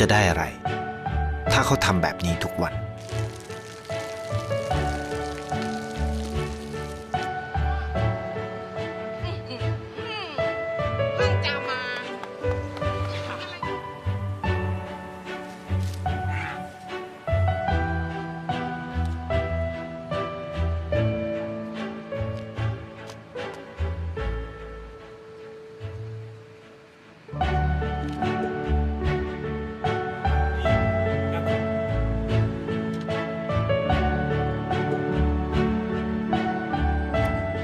จะได้อะไร ถ้าเขาทำแบบนี้ทุกวัน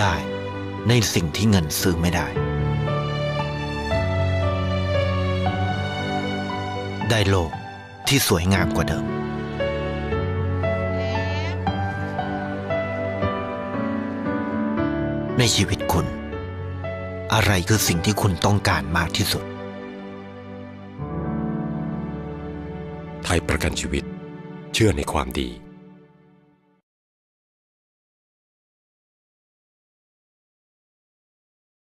ได้ ในสิ่งที่เงินซื้อไม่ได้ ได้โลกที่สวยงามกว่าเดิม ในชีวิตคุณ อะไรคือสิ่งที่คุณต้องการมากที่สุด ไทยประกันชีวิต เชื่อในความดี